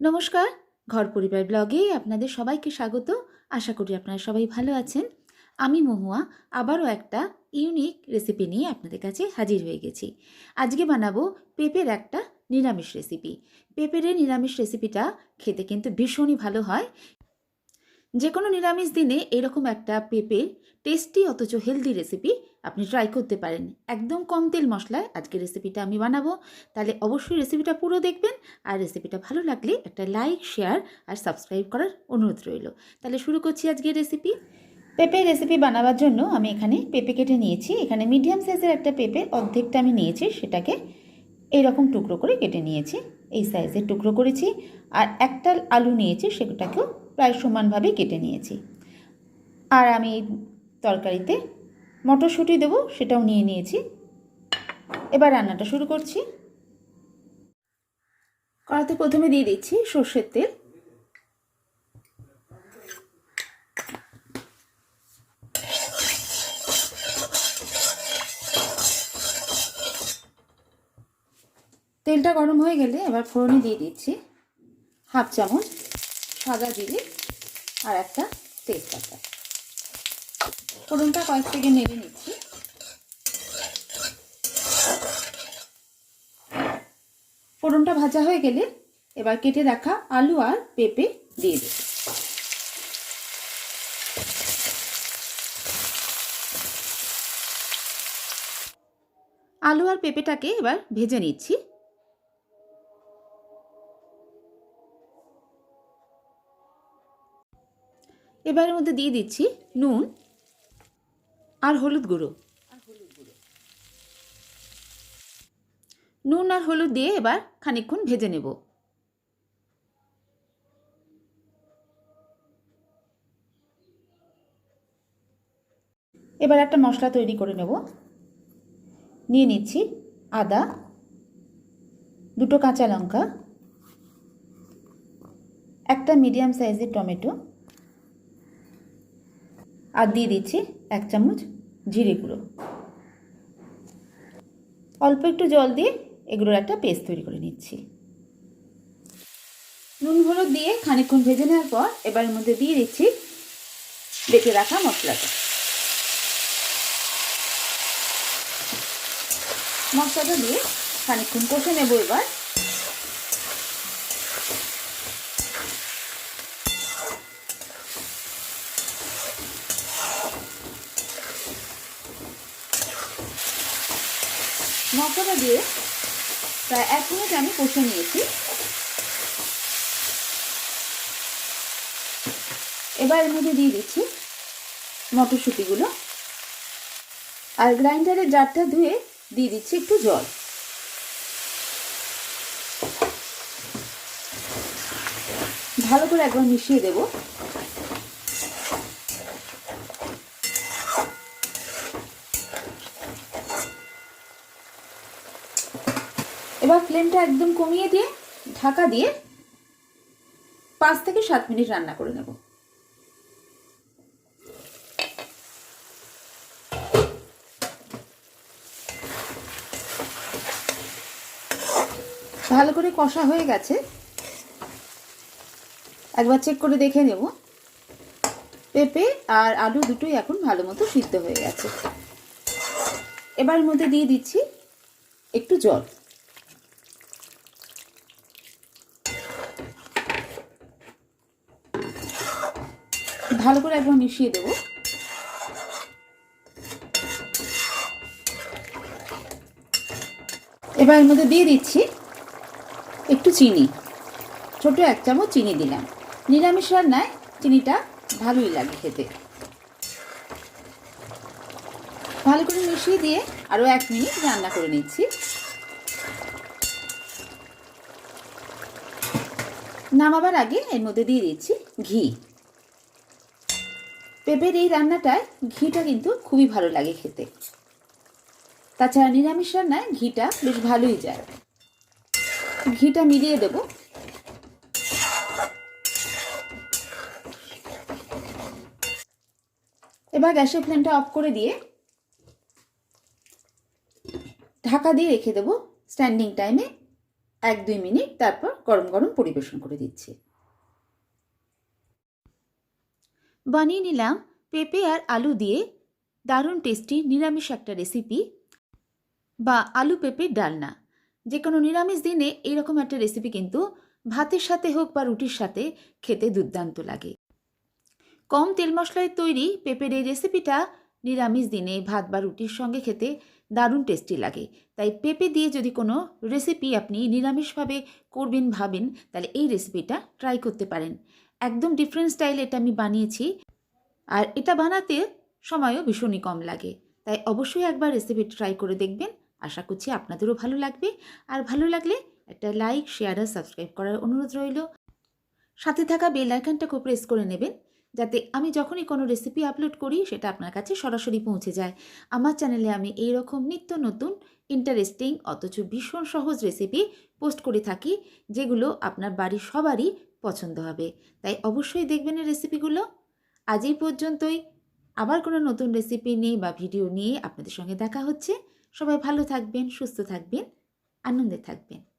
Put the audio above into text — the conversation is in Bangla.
নমস্কার। ঘর পরিবার ব্লগে আপনাদের সবাইকে স্বাগত। আশা করি আপনারা সবাই ভালো আছেন। আমি মহুয়া, আবারও একটা ইউনিক রেসিপি নিয়ে আপনাদের কাছে হাজির হয়ে গেছি। আজকে বানাবো পেঁপের একটা নিরামিষ রেসিপি পেঁপের নিরামিষ রেসিপিটা খেতে কিন্তু ভীষণই ভালো হয়। যে কোনো নিরামিষ দিনে এরকম একটা পেঁপের টেস্টি অথচ হেলদি রেসিপি আপনি ট্রাই করতে পারেন। একদম কম তেল মশলায় আজকে রেসিপিটা আমি বানাবো। তাহলে অবশ্যই রেসিপিটা পুরো দেখবেন আর রেসিপিটা ভালো লাগলে একটা লাইক শেয়ার আর সাবস্ক্রাইব করার অনুরোধ রইল। তাহলে শুরু করছি আজকের রেসিপি পেঁপে রেসিপি বানাবার জন্য আমি এখানে পেঁপে কেটে নিয়েছি। এখানে মিডিয়াম সাইজের একটা পেঁপে অর্ধেকটা আমি নিয়েছি, সেটাকে এই রকম টুকরো করে কেটে নিয়েছি। এই সাইজের টুকরো করেছি। আর একটা আলু নিয়েছি, সেটাকেও প্রায় সমানভাবে কেটে নিয়েছি। আর আমি তরকারিতে মটরশুঁটি দেবো, সেটাও নিয়ে নিয়েছি। এবার রান্নাটা শুরু করছি। কড়াতে প্রথমে দিয়ে দিচ্ছি সর্ষের তেল। তেলটা গরম হয়ে গেলে এবার ফোড়নে দিয়ে দিচ্ছি হাফ চামচ সাদা জিরে আর একটা তেজপাতা। ফোড়নটা কয়েক থেকে নেড়ে নিচ্ছি। ফোড়নটা ভাজা হয়ে গেলে এবার কেটে রাখা আলু আর পেঁপে দিয়ে দেব। আলু আর পেঁপেটাকে এবার ভেজে নিচ্ছি। এবারের মধ্যে দিয়ে দিচ্ছি নুন আর হলুদ গুঁড়ো। নুন আর হলুদ দিয়ে এবার খানিকক্ষণ ভেজে নেব। এবার একটা মশলা তৈরি করে নেব। নিয়ে নিচ্ছি আদা, দুটো কাঁচা লঙ্কা, একটা মিডিয়াম সাইজের টমেটো আর দিয়ে দিচ্ছি এক চামচ জিরে গুঁড়ো। অল্প একটু জল দিয়ে এগুলোর একটা পেস্ট তৈরি করে নিচ্ছি। নুন হলুদ দিয়ে খানিকক্ষণ ভেজে নেওয়ার পর এবার মধ্যে দিয়ে দিচ্ছি বেটে রাখা মশলাটা। মশলাটা দিয়ে খানিকক্ষণ কষে নেব এবার। মশলা দিয়ে প্রায় এক মিনিট আমি কষে নিয়েছি। এবার এর মধ্যে দিয়ে দিচ্ছি মটরশুঁটিগুলো। আর গ্রাইন্ডারের জারটা ধুয়ে দিয়ে দিচ্ছি একটু জল। ভালো করে একবার মিশিয়ে দেবো। এবার ফ্লেমটা একদম কমিয়ে দিয়ে, ঢাকা দিয়ে পাঁচ থেকে সাত মিনিট রান্না করে নেব। ভালো করে কষা হয়ে গেছে। একবার চেক করে দেখে নেব। পেঁপে আর আলু দুটোই এখন ভালো মতো সিদ্ধ হয়ে গেছে। এবার মধ্যে দিয়ে দিচ্ছি একটু জল। ভালো করে একবার মিশিয়ে দেবো। এবার এর মধ্যে দিয়ে দিচ্ছি একটু চিনি। ছোট এক চামচ চিনি দিলাম। নিরামিষ রান্নায় চিনিটা ভালোই লাগে খেতে। ভালো করে মিশিয়ে দিয়ে আরও এক মিনিট রান্না করে নিচ্ছি। নামাবার আগে এর মধ্যে দিয়ে দিচ্ছি ঘি। পেঁপের এই রান্নাটায় ঘিটা কিন্তু খুবই ভালো লাগে খেতে। তাছাড়া নিরামিষ রান্নায় ঘিটা বেশ ভালোই যায়। ঘিটা মিলিয়ে দেব। এবার গ্যাসের ফ্লেমটা অফ করে দিয়ে ঢাকা দিয়ে রেখে দেবো স্ট্যান্ডিং টাইমে এক দুই মিনিট, তারপর গরম গরম পরিবেশন করে দিচ্ছি। বানিয়ে নিলাম পেঁপে আর আলু দিয়ে। দারুণ টেস্টি নিরামিষ একটা রেসিপি বা আলু পেঁপের ডালনা। যে কোনো নিরামিষ দিনে এইরকম একটা রেসিপি কিন্তু ভাতের সাথে হোক বা রুটির সাথে খেতে দুর্দান্ত লাগে। কম তেল মশলায় তৈরি পেঁপের এই রেসিপিটা নিরামিষ দিনে ভাত বা রুটির সঙ্গে খেতে দারুণ টেস্টি লাগে। তাই পেঁপে দিয়ে যদি কোনো রেসিপি আপনি নিরামিষভাবে করবেন, ভাবেন, তাহলে এই রেসিপিটা ট্রাই করতে পারেন। একদম ডিফারেন্ট স্টাইল এটা আমি বানিয়েছি। আর এটা বানাতে সময়ও ভীষণই কম লাগে। তাই অবশ্যই একবার রেসিপি ট্রাই করে দেখবেন। আশা করছি আপনাদেরও ভালো লাগবে। আর ভালো লাগলে একটা লাইক শেয়ার আর সাবস্ক্রাইব করার অনুরোধ রইল। সাথে থাকা বেল আইকনটাকে প্রেস করে নেবেন। যাতে আমি যখনই কোনো রেসিপি আপলোড করি, সেটা আপনার কাছে সরাসরি পৌঁছে যায়। আমার চ্যানেলে আমি এই রকম নিত্য নতুন ইন্টারেস্টিং অথচ ভীষণ সহজ রেসিপি পোস্ট করে থাকি। যেগুলো আপনার বাড়ির সবারই পছন্দ হবে। তাই অবশ্যই দেখবেন এই রেসিপিগুলো আজ এই পর্যন্তই। আবার কোনো নতুন রেসিপি নিয়ে বা ভিডিও নিয়ে আপনাদের সঙ্গে দেখা হচ্ছে। সবাই ভালো থাকবেন, সুস্থ থাকবেন, আনন্দে থাকবেন।